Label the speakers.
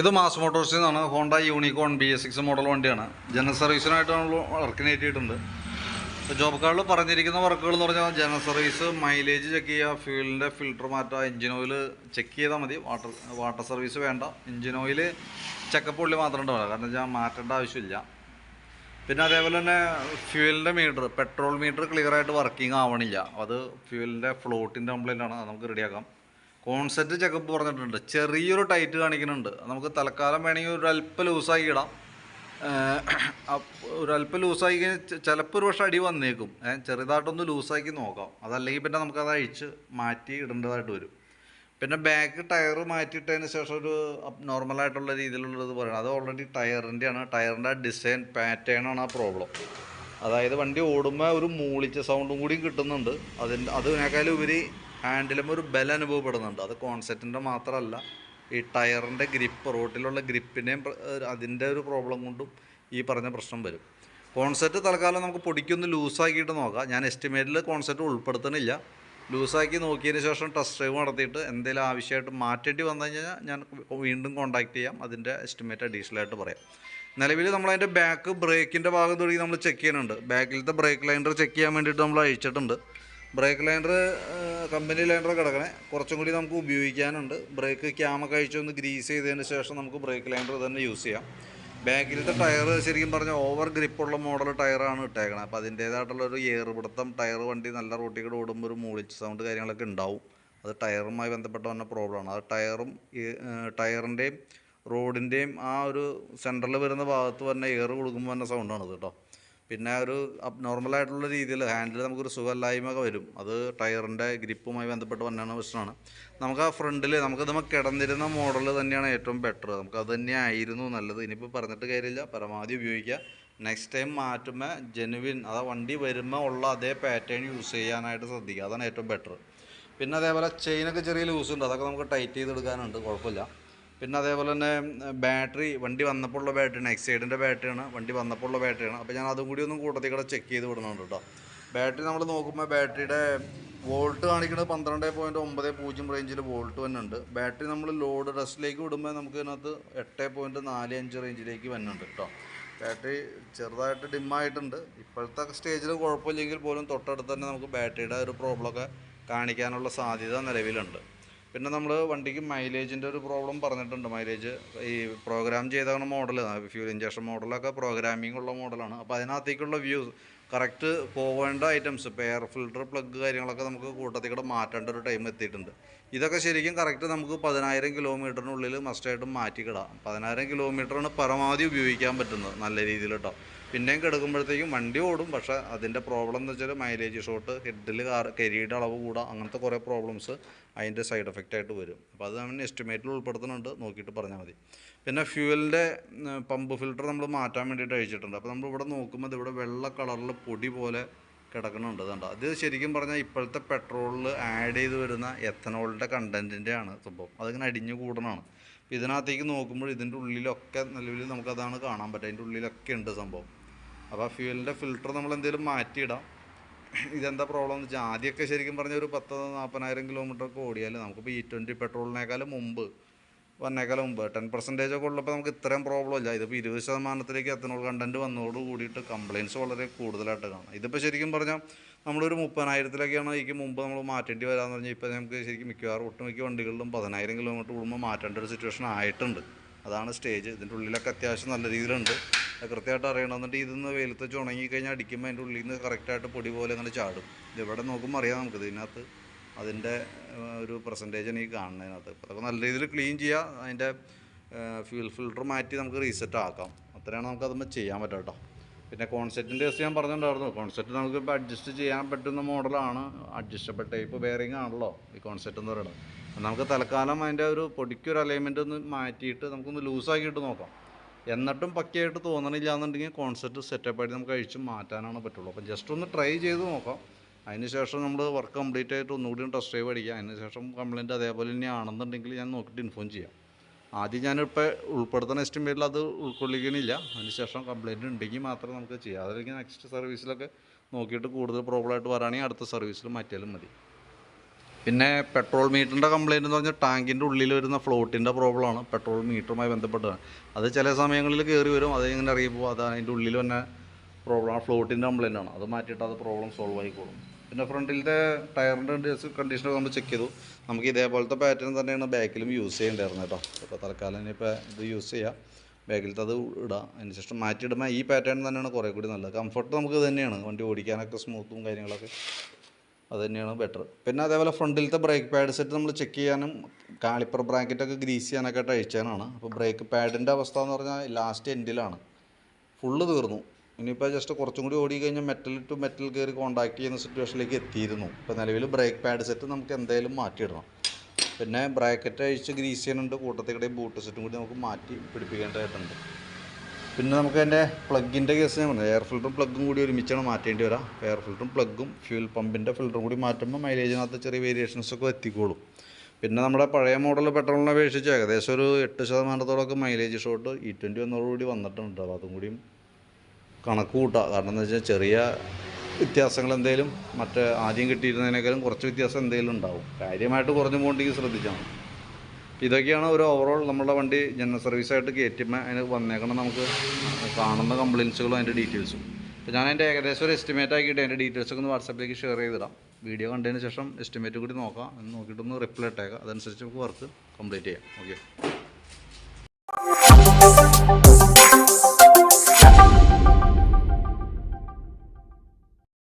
Speaker 1: ഇത് മാസ് മോട്ടോഴ്സിൽ നിന്നാണ്. Honda Unicorn B S six model വണ്ടിയാണ്. ജനറൽ സർവീസിനായിട്ട് നമ്മൾ വർക്കിന് കയറ്റിയിട്ടുണ്ട് ജോബ് കാർഡിൽ പറഞ്ഞിരിക്കുന്ന വർക്കുകൾ എന്ന് പറഞ്ഞാൽ ജനറൽ സർവീസ് മൈലേജ് ചെക്ക് ചെയ്യുക ഫ്യൂലിന്റെ ഫിൽറ്റർ മാറ്റുക എഞ്ചിൻ ഓയിൽ ചെക്ക് ചെയ്താൽ മതി. വാട്ടർ വാട്ടർ സർവീസ് വേണ്ട. എഞ്ചിൻ ഓയിൽ ചെക്കപ്പ് ഉള്ളി മാത്രം ഉണ്ടാവുക കാരണം വെച്ചാൽ മാറ്റേണ്ട ആവശ്യമില്ല. പിന്നെ അതേപോലെ തന്നെ ഫ്യൂവലിന്റെ മീറ്റർ പെട്രോൾ മീറ്റർ ക്ലിയറായിട്ട് വർക്കിംഗ് ആവണില്ല. അത് ഫ്യൂവലിന്റെ ഫ്ലോട്ടിന്റെ കംപ്ലൈന്റ് ആണ്. അത് നമുക്ക് റെഡിയാക്കാം കോൺസെപ്റ്റ് ചെക്കപ്പ് പറഞ്ഞിട്ടുണ്ട്. ചെറിയൊരു ടൈറ്റ് കാണിക്കുന്നുണ്ട്. നമുക്ക് തൽക്കാലം വേണമെങ്കിൽ ഒരു അല്പം ലൂസാക്കി ഇടാം. ഒരല്പം ലൂസാക്കി കഴിഞ്ഞാൽ ചിലപ്പോൾ ഒരു പക്ഷേ അടി വന്നേക്കും. ചെറുതായിട്ടൊന്ന് ലൂസാക്കി നോക്കാം. അതല്ലെങ്കിൽ പിന്നെ നമുക്കത് അഴിച്ച് മാറ്റി ഇടേണ്ടതായിട്ട് വരും. പിന്നെ ബാക്ക് ടയർ മാറ്റിയിട്ടതിന് ശേഷം ഒരു നോർമലായിട്ടുള്ള രീതിയിലുള്ളത് പറയണം അത് ഓൾറെഡി ടയറിന്റെയാണ് ടയറിന്റെ ഡിസൈൻ പാറ്റേൺ ആണ് ആ പ്രോബ്ലം അതായത് വണ്ടി ഓടുമ്പോൾ ഒരു മൂളിച്ച സൗണ്ടും കൂടിയും കിട്ടുന്നുണ്ട്. അതിന്റെ അതിനേക്കാളും ഉപരി ഹാൻഡിലും ഒരു ബലം അനുഭവപ്പെടുന്നുണ്ട്. അത് കോൺസെപ്റ്റിന്റെ മാത്രമല്ല ഈ ടയറിന്റെ ഗ്രിപ്പ് റോട്ടിലുള്ള ഗ്രിപ്പിനെയും പ്ര- അതിന്റെ ഒരു പ്രോബ്ലം കൊണ്ടും ഈ പറഞ്ഞ പ്രശ്നം വരും. കോൺസെറ്റ് തൽക്കാലം നമുക്ക് പൊടിക്കൊന്ന് ലൂസാക്കിയിട്ട് നോക്കാം. ഞാൻ എസ്റ്റിമേറ്റിൽ കോൺസെറ്റ് ഉൾപ്പെടുത്തണില്ല ലൂസാക്കി നോക്കിയതിന് ശേഷം ടെസ്റ്റ് ഡ്രൈവ് നടത്തിയിട്ട് എന്തെങ്കിലും ആവശ്യമായിട്ട് മാറ്റേണ്ടി വന്നു കഴിഞ്ഞാൽ ഞാൻ വീണ്ടും കോൺടാക്ട് ചെയ്യാം. അതിന്റെ എസ്റ്റിമേറ്റ് അഡീഷണൽ ആയിട്ട് പറയാം. നിലവിൽ നമ്മളതിന്റെ ബാക്ക് ബ്രേക്കിന്റെ ഭാഗം തുടങ്ങി നമ്മൾ ചെക്ക് ചെയ്യുന്നുണ്ട്. ബാക്കിലത്തെ ബ്രേക്ക് ലൈൻഡർ ചെക്ക് ചെയ്യാൻ വേണ്ടിയിട്ട് നമ്മൾ അഴിച്ചിട്ടുണ്ട്. ബ്രേക്ക് ലൈൻഡർ കമ്പനി ലൈൻഡർ കിടക്കണേ. കുറച്ചും കൂടി നമുക്ക് ഉപയോഗിക്കാനുണ്ട്. ബ്രേക്ക് ക്യാമ അഴിച്ചൊന്ന് ഗ്രീസ് ചെയ്തതിന് ശേഷം നമുക്ക് ബ്രേക്ക് ലൈൻഡർ തന്നെ യൂസ് ചെയ്യാം. ബാക്കിലത്തെ ടയർ ശരിക്കും പറഞ്ഞാൽ ഓവർ ഗ്രിപ്പുള്ള മോഡൽ ടയറാണ് ഇട്ടേക്കണത് അപ്പോൾ അതിന്റേതായിട്ടുള്ള ഒരു എയർ പിടുത്തം ടയർ വണ്ടി നല്ല റോട്ടിൽ കൂടെ ഓടുമ്പോൾ ഒരു മൂളിച്ച് സൗണ്ട് കാര്യങ്ങളൊക്കെ ഉണ്ടാവും. അത് ടയറുമായി ബന്ധപ്പെട്ട വന്ന പ്രോബ്ലമാണ് അത് ടയറും ടയറിന്റെയും റോഡിന്റെയും ആ ഒരു സെന്ററിൽ വരുന്ന ഭാഗത്ത് തന്നെ എയർ കൊടുക്കുമ്പോൾ തന്നെ സൗണ്ടാണ് കേട്ടോ. പിന്നെ ഒരു നോർമലായിട്ടുള്ള രീതിയിൽ ഹാൻഡിൽ നമുക്കൊരു സുഖമില്ലായ്മ വരും. അത് ടയറിന്റെ ഗ്രിപ്പുമായി ബന്ധപ്പെട്ട് വന്നാണ് പ്രശ്നമാണ്. നമുക്ക് ആ ഫ്രണ്ടിൽ നമുക്ക് നമുക്ക് കിടന്നിരുന്ന മോഡൽ തന്നെയാണ് ഏറ്റവും ബെറ്റർ നമുക്ക് അത് തന്നെയായിരുന്നു നല്ലത്. ഇനിയിപ്പോൾ പറഞ്ഞിട്ട് കാര്യമില്ല. പരമാവധി ഉപയോഗിക്കുക. നെക്സ്റ്റ് ടൈം മാറ്റുമ്പോൾ ജെനുവിൻ അതാ വണ്ടി വരുമ്പോൾ ഉള്ള അതേ പാറ്റേൺ യൂസ് ചെയ്യാനായിട്ട് ശ്രദ്ധിക്കുക. അതാണ് ഏറ്റവും ബെറ്റർ പിന്നെ അതേപോലെ ചെയിനൊക്കെ ചെറിയ ലൂസ് ഉണ്ട്. അതൊക്കെ നമുക്ക് ടൈറ്റ് ചെയ്തെടുക്കാനുണ്ട്. കുഴപ്പമില്ല. പിന്നെ അതേപോലെ തന്നെ ബാറ്ററി വണ്ടി വന്നപ്പോൾ ഉള്ള ബാറ്ററിയാണ് എക്സൈഡിന്റെ ബാറ്ററിയാണ് വണ്ടി വന്നപ്പോൾ ഉള്ള ബാറ്ററിയാണ്. അപ്പോൾ ഞാൻ അതും കൂടി ഒന്നും കൂട്ടത്തിൽ കൂടെ ചെക്ക് ചെയ്ത് വിടുന്നുണ്ട് കേട്ടോ ബാറ്ററി നമ്മൾ നോക്കുമ്പോൾ ബാറ്ററിയുടെ വോൾട്ട് കാണിക്കുന്നത് പന്ത്രണ്ട് പോയിന്റ് ഒമ്പത് പൂജ്യം റേഞ്ചിൽ വോൾട്ട് തന്നെ ഉണ്ട് ബാറ്ററി നമ്മൾ ലോഡ് റെസ്റ്റിലേക്ക് വിടുമ്പോൾ നമുക്ക് ഇതിനകത്ത് എട്ട് പോയിന്റ് നാല് അഞ്ച് റേഞ്ചിലേക്ക് വരുന്നുണ്ട് കേട്ടോ ബാറ്ററി ചെറുതായിട്ട് ഡിമ്മായിട്ടുണ്ട് ഇപ്പോഴത്തെ സ്റ്റേജിൽ കുഴപ്പമില്ലെങ്കിൽ പോലും തൊട്ടടുത്ത് തന്നെ നമുക്ക് ബാറ്ററിയുടെ ഒരു പ്രോബ്ലമൊക്കെ കാണിക്കാനുള്ള സാധ്യത നിലവിലുണ്ട്. പിന്നെ നമ്മൾ വണ്ടിക്ക് മൈലേജിന്റെ ഒരു പ്രോബ്ലം പറഞ്ഞിട്ടുണ്ട്. മൈലേജ് ഈ പ്രോഗ്രാം ചെയ്ത മോഡൽ ഫ്യൂൽ ഇഞ്ചക്ഷൻ മോഡലൊക്കെ പ്രോഗ്രാമിംഗ് ഉള്ള മോഡലാണ് അപ്പോൾ അതിനകത്തേക്കുള്ള വ്യൂസ് കറക്റ്റ് പോവേണ്ട ഐറ്റംസ് ഇപ്പോൾ എയർ ഫിൽട്ടർ പ്ലഗ് കാര്യങ്ങളൊക്കെ നമുക്ക് കൂട്ടത്തിൽ കൂടെ മാറ്റേണ്ട ഒരു ടൈം എത്തിയിട്ടുണ്ട്. ഇതൊക്കെ ശരിക്കും കറക്റ്റ് നമുക്ക് പതിനായിരം കിലോമീറ്ററിനുള്ളിൽ മസ്റ്റായിട്ടും മാറ്റിക്കിടാം. പതിനായിരം കിലോമീറ്ററാണ് പരമാവധി ഉപയോഗിക്കാൻ പറ്റുന്നത് നല്ല രീതിയിൽ കേട്ടോ പിന്നെയും കിടക്കുമ്പോഴത്തേക്കും വണ്ടി ഓടും. പക്ഷേ അതിന്റെ പ്രോബ്ലം എന്ന് വെച്ചാൽ മൈലേജ് ഷോട്ട് ഹെഡിൽ കാർ കരിയുടെ അളവ് കൂടാം. അങ്ങനത്തെ കുറേ പ്രോബ്ലംസ് അതിന്റെ സൈഡ് എഫക്റ്റ് ആയിട്ട് വരും. അപ്പോൾ അത് നമ്മൾ എസ്റ്റിമേറ്റിൽ ഉൾപ്പെടുത്തുന്നുണ്ട്. നോക്കിയിട്ട് പറഞ്ഞാൽ മതി. പിന്നെ ഫ്യൂവലിന്റെ പമ്പ് ഫിൽറ്റർ നമ്മൾ മാറ്റാൻ വേണ്ടിയിട്ട് അഴിച്ചിട്ടുണ്ട്. അപ്പോൾ നമ്മളിവിടെ നോക്കുമ്പോൾ ഇവിടെ വെള്ള കളറിൽ പൊടി പോലെ കിടക്കുന്നുണ്ട് കണ്ടോ? അത് ശരിക്കും പറഞ്ഞാൽ ഇപ്പോഴത്തെ പെട്രോളിൽ ആഡ് ചെയ്ത് വരുന്ന എത്തനോളിന്റെ കണ്ടന്റിന്റെ ആണ് സംഭവം. അതിങ്ങനെ അടിഞ്ഞു കൂടണമാണ് ഇതിനകത്തേക്ക് നോക്കുമ്പോൾ ഇതിന്റെ ഉള്ളിലൊക്കെ നിലവിൽ നമുക്കതാണ് കാണാൻ പറ്റുക. അതിന്റെ ഉള്ളിലൊക്കെ ഉണ്ട് സംഭവം. അപ്പോൾ ആ ഫ്യൂവലിന്റെ ഫിൽറ്റർ നമ്മൾ എന്തെങ്കിലും മാറ്റിയിടാം. ഇതെന്താ പ്രോബ്ലം എന്ന് വെച്ചാൽ ആദ്യമൊക്കെ ശരിക്കും പറഞ്ഞ ഒരു പത്ത് നാൽപ്പതിനായിരം കിലോമീറ്റർ ഒക്കെ ഓടിയാൽ നമുക്കിപ്പോൾ ഇ ട്വന്റി പെട്രോളിനേക്കാളും മുമ്പ് വന്നേക്കാളും മുമ്പ് ടെൻ പെർസെന്റേജ് ഒക്കെ ഉള്ളപ്പോൾ നമുക്ക് ഇത്രയും പ്രോബ്ലം ഇല്ല. ഇതിപ്പോൾ ഇരുപത് ശതമാനത്തിലേക്ക് എത്തനോൾ കണ്ടന്റ് വന്നതോട് കൂടിയിട്ട് കംപ്ലയിൻസ് വളരെ കൂടുതലായിട്ട് കാണാം. ഇതിപ്പോൾ ശരിക്കും പറഞ്ഞാൽ നമ്മളൊരു മുപ്പതിനായിരത്തിലൊക്കെയാണ് ഇതിക്ക് മുമ്പ് നമ്മൾ മാറ്റേണ്ടി വരാമെന്ന് പറഞ്ഞാൽ ഇപ്പോൾ നമുക്ക് ശരിക്കും മിക്കവാറും ഒട്ടുമിക്ക വണ്ടികളിലും പതിനായിരം കിലോമീറ്റർ കൂടുമ്പോൾ മാറ്റേണ്ട ഒരു സിറ്റുവേഷൻ ആയിട്ടുണ്ട്. അതാണ് സ്റ്റേജ് ഇതിന്റെ ഉള്ളിലൊക്കെ അത്യാവശ്യം നല്ല രീതിയിലുണ്ട്. കൃത്യമായിട്ട് അറിയണം. എന്നിട്ട് ഇതിന്ന് വെയിലത്ത് വെച്ച് ഉണങ്ങി കഴിഞ്ഞാൽ അടിക്കുമ്പോൾ അതിന്റെ ഉള്ളിൽ നിന്ന് കറക്റ്റായിട്ട് പൊടി പോലെ അങ്ങനെ ചാടും. ഇതെവിടെ നോക്കുമ്പോൾ അറിയാം നമുക്ക്. ഇതിനകത്ത് അതിന്റെ ഒരു പെർസെന്റേജാണ് എനിക്ക് കാണുന്നതിനകത്ത്. അപ്പോൾ അതൊക്കെ നല്ല രീതിയിൽ ക്ലീൻ ചെയ്യുക അതിന്റെ ഫ്യൂൽ ഫിൽട്ടർ മാറ്റി നമുക്ക് റീസെറ്റ് ആക്കാം. അത്രയാണ് നമുക്ക് അതുമ്പോൾ ചെയ്യാൻ പറ്റുക കേട്ടോ. പിന്നെ കോൺസെപ്റ്റിന്റെ കേസ് ഞാൻ പറഞ്ഞിട്ടുണ്ടായിരുന്നു. കോൺസെപ്റ്റ് നമുക്ക് ഇപ്പോൾ അഡ്ജസ്റ്റ് ചെയ്യാൻ പറ്റുന്ന മോഡലാണ് അഡ്ജസ്റ്റബിൾ ടൈപ്പ് ബെയറിംഗ് ആണല്ലോ ഈ കോൺസെപ്റ്റ് എന്ന് പറയുന്നത്. നമുക്ക് തൽക്കാലം അതിന്റെ ഒരു പൊടിക്കൊരു അലൈൻമെന്റ് ഒന്ന് മാറ്റിയിട്ട് നമുക്കൊന്ന് ലൂസാക്കിയിട്ട് നോക്കാം. എന്നിട്ടും പക്കയായിട്ട് തോന്നണില്ല എന്നുണ്ടെങ്കിൽ കോൺസെപ്റ്റ് സെറ്റപ്പായിട്ട് നമുക്ക് അഴിച്ച് മാറ്റാനാണ് പറ്റുള്ളൂ. അപ്പം ജസ്റ്റ് ഒന്ന് ട്രൈ ചെയ്ത് നോക്കാം. അതിന് ശേഷം നമ്മൾ വർക്ക് കംപ്ലീറ്റ് ആയിട്ട് ഒന്നുകൂടി ടെസ്റ്റ് ഡ്രൈവ് അടിക്കുക അതിന് ശേഷം കംപ്ലയിന്റ് അതേപോലെ തന്നെ ആണെന്നുണ്ടെങ്കിൽ ഞാൻ നോക്കിയിട്ട് ഇൻഫോം ചെയ്യാം. ആദ്യം ഞാനിപ്പോൾ ഉൾപ്പെടുത്തുന്ന എസ്റ്റിമേറ്റിൽ അത് ഉൾക്കൊള്ളിക്കണില്ല. അതിന് ശേഷം കംപ്ലയിന്റ് ഉണ്ടെങ്കിൽ മാത്രമേ നമുക്ക് ചെയ്യാം. അതല്ലെങ്കിൽ നെക്സ്റ്റ് സർവീസിലൊക്കെ നോക്കിയിട്ട് കൂടുതൽ പ്രോബ്ലം ആയിട്ട് വരാണെങ്കിൽ അടുത്ത സർവീസിൽ മാറ്റിയാലും മതി. പിന്നെ പെട്രോൾ മീറ്ററിന്റെ കംപ്ലയിന്റ് എന്ന് പറഞ്ഞാൽ ടാങ്കിന്റെ ഉള്ളിൽ വരുന്ന ഫ്ലോട്ടിന്റെ പ്രോബ്ലമാണ് പെട്രോൾ മീറ്ററുമായി ബന്ധപ്പെട്ടതാണ്. അത് ചില സമയങ്ങളിൽ കയറി വരും അത് ഇങ്ങനെ അറിയുമ്പോൾ അത് അതിന്റെ ഉള്ളിൽ തന്നെ പ്രോബ്ലം ഫ്ലോട്ടിന്റെ കംപ്ലയിന്റ് ആണ്. അത് മാറ്റിയിട്ട് അത് പ്രോബ്ലം സോൾവ് ആയിക്കോളും പിന്നെ ഫ്രണ്ടിലത്തെ ടയറിന്റെ കണ്ടീഷനൊക്കെ നമ്മൾ ചെക്ക് ചെയ്തു. നമുക്ക് ഇതേപോലത്തെ പാറ്റേൺ തന്നെയാണ് ബാക്കിലും യൂസ് ചെയ്യേണ്ടായിരുന്നത് കേട്ടോ. ഇപ്പോൾ തൽക്കാലം ഇനിയിപ്പോൾ ഇത് യൂസ് ചെയ്യാം. ബാക്കിലത്തെ അത് ഇടാം. അതിന് ശേഷം മാറ്റിയിടുമ്പോൾ ഈ പാറ്റേൺ തന്നെയാണ് കുറേ കൂടി നല്ലത്. കംഫർട്ട് നമുക്ക് തന്നെയാണ്. വണ്ടി ഓടിക്കാനൊക്കെ സ്മൂത്തും കാര്യങ്ങളൊക്കെ. അത് തന്നെയാണ് ബെറ്റർ പിന്നെ അതേപോലെ ഫ്രണ്ടിലത്തെ ബ്രേക്ക് പാഡ് സെറ്റ് നമ്മൾ ചെക്ക് ചെയ്യാനും കാളിപ്പർ ബ്രാക്കറ്റൊക്കെ ഗ്രീസ് ചെയ്യാനൊക്കെ ആയിട്ട് അഴിച്ചാനാണ്. അപ്പോൾ ബ്രേക്ക് പാഡിന്റെ അവസ്ഥ എന്ന് പറഞ്ഞാൽ ലാസ്റ്റ് എൻഡിലാണ് ഫുള്ള് തീർന്നു. ഇനിയിപ്പോൾ ജസ്റ്റ് കുറച്ചും കൂടി ഓടി കഴിഞ്ഞാൽ മെറ്റൽ ടു മെറ്റൽ കയറി കോൺടാക്ട് ചെയ്യുന്ന സിറ്റുവേഷനിലേക്ക് എത്തിയിരുന്നു. ഇപ്പോൾ നിലവിൽ ബ്രേക്ക് പാഡ് സെറ്റ് നമുക്ക് എന്തായാലും മാറ്റിയിടണം. പിന്നെ ബ്രാക്കറ്റ് അഴിച്ച് ഗ്രീസ് ചെയ്യാനുണ്ട് കൂട്ടത്തിൽ ബൂട്ട് സെറ്റും കൂടി നമുക്ക് മാറ്റി പിടിപ്പിക്കേണ്ടതായിട്ടുണ്ട്. പിന്നെ നമുക്ക് അതിന്റെ പ്ലഗിന്റെ കേസ് ഞാൻ പറഞ്ഞു എയർ ഫിൽറ്ററും പ്ലഗും കൂടി ഒരുമിച്ചാണ് മാറ്റേണ്ടി വരാം. എയർ ഫിൽറ്ററും പ്ലഗും ഫ്യൂൽ പമ്പിന്റെ ഫിൽറ്ററും കൂടി മാറ്റുമ്പോൾ മൈലേജിനകത്ത് ചെറിയ വേരിയേഷൻസൊക്കെ എത്തിക്കോളും. പിന്നെ നമ്മുടെ പഴയ മോഡൽ പെട്രോളിനെ അപേക്ഷിച്ച് ഏകദേശം ഒരു എട്ട് ശതമാനത്തോളമൊക്കെ മൈലേജ് ഷോട്ട് ഇ ട്വന്റി ഒന്നോടുകൂടി വന്നിട്ടുണ്ട്. അപ്പോൾ അതും കൂടിയും കണക്ക് കൂട്ടുക കാരണം എന്താ വെച്ചാൽ ചെറിയ വ്യത്യാസങ്ങൾ എന്തെങ്കിലും മറ്റേ ആദ്യം കിട്ടിയിരുന്നതിനേക്കാളും കുറച്ച് വ്യത്യാസം എന്തെങ്കിലും ഉണ്ടാവും. കാര്യമായിട്ട് കുറഞ്ഞു പോകണ്ടെങ്കിൽ ശ്രദ്ധിച്ചാൽ മതി. ഇതൊക്കെയാണ് ഒരു ഓവറോൾ നമ്മുടെ വണ്ടി ജനറൽ സർവീസായിട്ട് കയറ്റുമ്പോൾ അതിന് വന്നേക്കണം നമുക്ക് കാണുന്ന കംപ്ലയിൻസുകളും അതിന്റെ ഡീറ്റെയിൽസും അപ്പോൾ ഞാൻ അതിന്റെ ഏകദേശം ഒരു എസ്റ്റിമേറ്റ് ആക്കിയിട്ട് അതിന്റെ ഡീറ്റെയിൽസ് ഒക്കെ ഒന്ന് വാട്സപ്പിലേക്ക് ഷെയർ ചെയ്തിടാം. വീഡിയോ കണ്ടതിന് ശേഷം എസ്റ്റിമേറ്റ് കൂടി നോക്കാം. എന്ന് നോക്കിയിട്ടൊന്ന് റിപ്ലൈ ഇട്ടേക്കാം. അതനുസരിച്ച് നമുക്ക് വർക്ക് കംപ്ലീറ്റ് ചെയ്യാം. ഓക്കെ